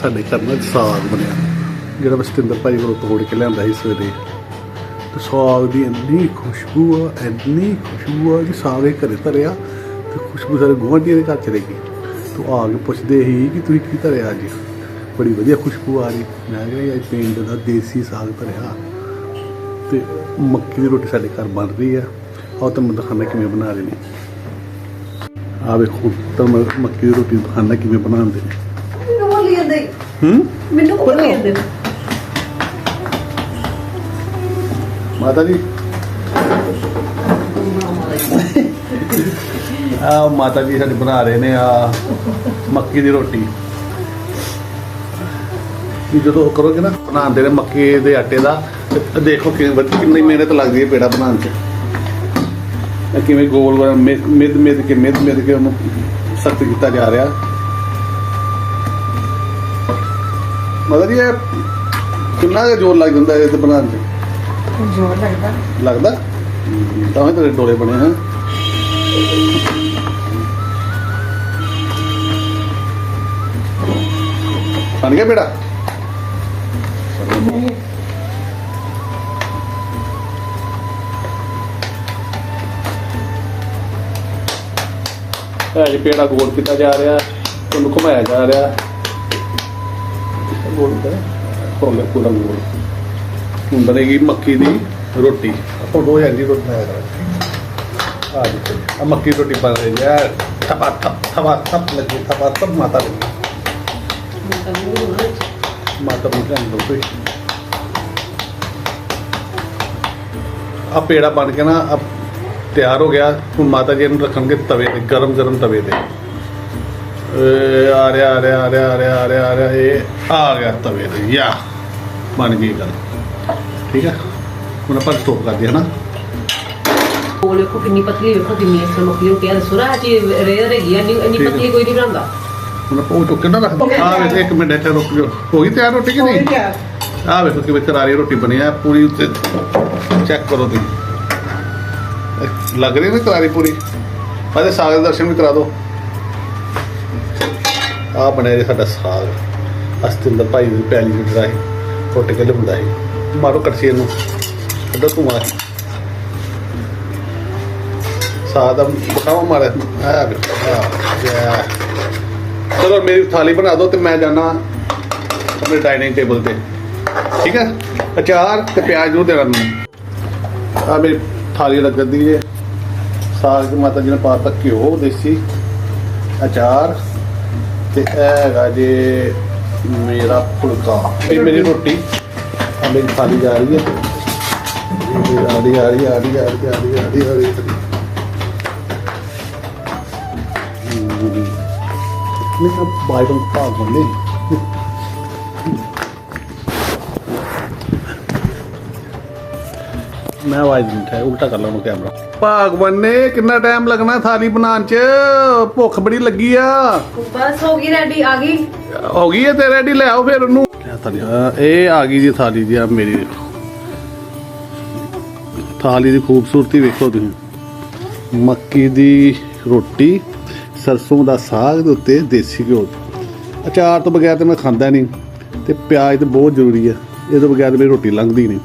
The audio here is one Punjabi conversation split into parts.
ਸਾਡੇ ਘਰ ਨਾਲ ਸਾਗ ਬਣਿਆ। ਜਿਹੜਾ ਮੈਂ ਸਤਿੰਦਰ ਭਾਈ ਕੋਲੋਂ ਤੋੜ ਕੇ ਲਿਆਂਦਾ ਸੀ ਸਵੇਰੇ। ਤੇ ਸਾਗ ਦੀ ਇੰਨੀ ਖੁਸ਼ਬੂ ਆ, ਇੰਨੀ ਖੁਸ਼ਬੂ ਆ ਕਿ ਸਾਗ ਹੀ ਘਰੇ ਧਰਿਆ ਤੇ ਖੁਸ਼ਬੂ ਸਾਰੇ ਗੁਆਂਢੀਆਂ ਦੇ ਘਰ ਚਲੇ ਗਈ। ਤੂੰ ਆ ਕੇ ਪੁੱਛਦੇ ਸੀ ਕਿ ਤੁਸੀਂ ਕੀ ਧਰਿਆ ਅੱਜ? ਬੜੀ ਵਧੀਆ ਖੁਸ਼ਬੂ ਆ ਰਹੀ। ਮੈਂ ਕਿਹਾ, ਇਹ ਪਿੰਡ ਦਾ ਦੇਸੀ ਸਾਗ ਧਰਿਆ। ਤੇ ਮੱਕੀ ਦੀ ਰੋਟੀ ਸਾਡੇ ਘਰ ਬਣ ਰਹੀ ਆ। ਆਹ ਤਾਂ ਮੈਂ ਦਿਖਾਣਾ ਕਿਵੇਂ ਬਣਾ ਰਹੇ ਨੇ। ਆ ਵੇਖੋ ਤਾਂ ਮੈਂ ਮੱਕੀ ਦੀ ਰੋਟੀ ਦਿਖਾਣਾ ਕਿਵੇਂ ਬਣਾਉਂਦੇ ਨੇ। ਹੂੰ? ਮੈਨੂੰ। ਮਾਤਾ ਜੀ। ਆ ਮਾਤਾ ਜੀ ਸਾਡੇ ਬਣਾ ਰਹੇ ਨੇ ਆ ਮੱਕੀ ਦੀ ਰੋਟੀ। ਇਹ ਜਦੋਂ ਉਹ ਕਰੋਗੇ ਨਾ ਬਣਾਉਂਦੇ ਨੇ ਮੱਕੀ ਦੇ ਆਟੇ ਦਾ ਤੇ ਦੇਖੋ ਕਿੰਨੀ ਕਿੰਨੀ ਮਿਹਨਤ ਲੱਗਦੀ ਹੈ ਪੇੜਾ ਬਣਾਉਣ 'ਚ। ਕਿਵੇਂ ਗੋਲ ਗੋਲ ਮਿਦ ਮਿਦ ਮਿਦ ਕੇ ਮਿਦ ਮਿਦ ਕੇ ਉਹਨੂੰ ਸਖਤ ਕੀਤਾ ਜਾ ਰਿਹਾ। ਮਤਲਬ ਇਹ ਕਿੰਨਾ ਕੁ ਜ਼ੋਰ ਲੱਗ ਜਾਂਦਾ ਇਹ ਤੇ ਬਣਾਉਣ 'ਚ? ਜ਼ੋਰ ਲੱਗਦਾ। ਲੱਗਦਾ? ਤਾਂ ਹੀ ਤੇਰੇ ਡੋਲੇ ਬਣੇ ਹਨ। ਬਣ ਗਿਆ ਬੇੜਾ ਇਹ ਜੀ ਪੇੜਾ ਗੋਲ ਕੀਤਾ ਜਾ ਰਿਹਾ ਉਹਨੂੰ ਘੁਮਾਇਆ ਜਾ ਰਿਹਾ। ਗੋਲ ਕਰ ਕੋਲੇ ਪੂਰਾ ਗੋਲ ਬਣੇਗੀ ਮੱਕੀ ਦੀ ਰੋਟੀ। ਆਪਾਂ ਦੋ ਹਜ਼ਾਰ ਰੋਟੀ ਬਣਾਇਆ ਕਰਾਂਗੇ। ਆ ਦੇਖੋ ਆ ਮੱਕੀ ਦੀ ਰੋਟੀ ਬਣ ਰਹੀ ਹੈ। ਥਪਾ, ਥਪ ਥਪਾ, ਥਪ ਲੱਗੀ, ਥਪਾ, ਥਪ, ਮਾਤਾ ਲੱਗੀ ਮਾਤਾ ਨੂੰ ਧਿਆਨ ਕੋਈ ਆ ਪੇੜਾ ਬਣ ਕੇ ਨਾ ਤਿਆਰ ਹੋ ਗਿਆ। ਹੁਣ ਮਾਤਾ ਜੀ ਇਹਨੂੰ ਰੱਖਣਗੇ ਤਵੇ ਤੇ ਗਰਮ ਗਰਮ ਤਵੇ ਤੇ। ਆ ਰਿਹਾ ਆ ਰਿਹਾ ਆ ਰਿਹਾ ਆ ਰਿਹਾ ਆ ਰਿਹਾ ਆ ਰਿਹਾ ਇਹ ਆ ਗਿਆ ਤਵੇ ਤੇ ਯਾ। ਬਣ ਗਈ ਗੱਲ। ਠੀਕ ਹੈ? ਹੁਣ ਆਪਾਂ ਸਟੋਪ ਕਰਦੇ ਹਾਂ ਨਾ। ਕੋਲ ਵੇਖੋ ਕਿੰਨੀ ਪਤਲੀ ਵੇਖੋ ਕਿੰਨੀ ਇਸ ਮੱਕੀ ਰੋਟੀ ਆ ਸੁਰਾ ਜੀ ਰੇਰ ਹੈਗੀ ਆ ਇੰਨੀ ਇੰਨੀ ਠੀਕ ਹੈ। ਪਤਲੀ ਕੋਈ ਨਹੀਂ ਬਣਾਉਂਦਾ। ਹੁਣ ਆਪਾਂ ਉਹ ਟੁੱਕੇ ਨਾ ਰੱਖ ਆ ਵੇਖ ਇੱਕ ਮਿੰਟ ਇੱਥੇ ਰੁਕ ਜਾਓ। ਹੋ ਗਈ ਤਿਆਰ ਰੋਟੀ ਕਿ ਨਹੀਂ? ਆ ਵੇਖੋ ਕਿਵੇਂ ਕਰਾਰੀ ਰੋਟੀ ਬਣੀ ਆ ਪੂਰੀ ਉੱਤੇ ਚੈੱਕ ਕਰੋ ਤੁਸੀਂ। ਲੱਗ ਰਹੀ ਨਾ ਕਰਾਰੀ ਪੂਰੀ? ਆਦੇ ਸਾਗ ਦੇ ਦਰਸ਼ਨ ਵੀ ਕਰਾ ਦਿਓ। ਆ ਬਣਿਆ ਜੀ ਸਾਡਾ ਸਾਗ। ਅਸਤਿੰਦਰ ਭਾਈ ਦੀ ਪੈਲੀ ਜਿਹੜਾ ਹੈ ਟੁੱਟ ਕੇ ਲਿਆਉਂਦਾ ਹੈ ਮਾਰੋ ਕੜਛੀ ਇਹਨੂੰ। ਕੱਢੋ ਧੂਆਂ। ਸਾਗ ਦਾ ਬਖਾਵਾ ਮਾਰਿਆ ਆ ਵੇਖੋ ਚਲੋ ਮੇਰੀ ਥਾਲੀ ਬਣਾ ਦਿਓ ਤੇ ਮੈਂ ਜਾਣਾ ਆਪਣੇ ਡਾਈਨਿੰਗ ਟੇਬਲ ਤੇ। ਠੀਕ ਹੈ? ਅਚਾਰ ਤੇ ਪਿਆਜ਼ ਨੂੰ ਦੇਣਾ ਮੈਨੂੰ। ਆ ਮੇਰੀ ਥਾਲੀ ਲੱਗਦੀ ਹੈ ਸਾਗ ਮਾਤਾ ਜੀ ਨੇ ਪਾਤਾ ਘਿਓ, ਦੇਸੀ ਅਚਾਰ। ਤੇ ਇਹ ਹੈਗਾ ਜੇ ਮੇਰਾ ਫੁਲਕਾ। ਇਹ ਮੇਰੀ ਰੋਟੀ। ਆ ਮੇਰੀ ਥਾਲੀ ਜਾ ਰਹੀ ਹੈ। ਇਹ ਆ ਰਹੀ ਆ ਰਹੀ ਆ ਰਹੀ ਆ ਰਹੀ ਆ ਰਹੀ ਆ ਰਹੀ ਆ ਰਹੀ। ਨਹੀਂ ਬਾਈਬਲ ਭਾਗ ਬੰਦੇ ਮੈਂ ਆਵਾਜ਼ ਨਹੀਂ ਉਠਾਇਆ ਉਲਟਾ ਕਰ ਲਵਾਂ ਕੈਮਰਾ ਭਾਗ ਬੰਨੇ ਕਿੰਨਾ ਟਾਈਮ ਲੱਗਣਾ ਥਾਲੀ ਬਣਾਉਣ ਚ? ਭੁੱਖ ਬੜੀ ਲੱਗੀ ਆ। ਬਸ ਹੋ ਗਈ ਰੈਡੀ ਆ ਗਈ? ਹੋ ਗਈ ਹੈ ਤੇ ਰੈਡੀ ਲੈ ਆਓ ਫਿਰ ਉਹਨੂੰ। ਇਹ ਆ ਗਈ ਜੀ ਥਾਲੀ ਜੀ ਆ ਮੇਰੀ ਦੇਖੋ ਥਾਲੀ ਦੀ ਖੂਬਸੂਰਤੀ ਵੇਖੋ ਤੁਸੀਂ। ਮੱਕੀ ਦੀ ਰੋਟੀ ਸਰਸੋਂ ਦਾ ਸਾਗ ਦੇ ਉੱਤੇ ਦੇਸੀ ਘਿਓ। ਅਚਾਰ ਤੋਂ ਬਗੈਰ ਤੇ ਮੈਂ ਖਾਂਦਾ ਨਹੀਂ ਤੇ ਪਿਆਜ਼ ਤੇ ਬਹੁਤ ਜ਼ਰੂਰੀ ਹੈ ਇਹ ਤੋਂ ਬਗੈਰ ਮੇਰੀ ਰੋਟੀ ਲੰਘਦੀ ਨਹੀਂ।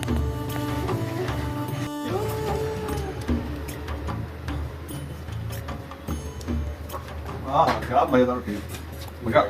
ਆਹ ਕਿਆ ਮਜ਼ੇਦਾਰ ਰੋਟੀ ਮਗਾ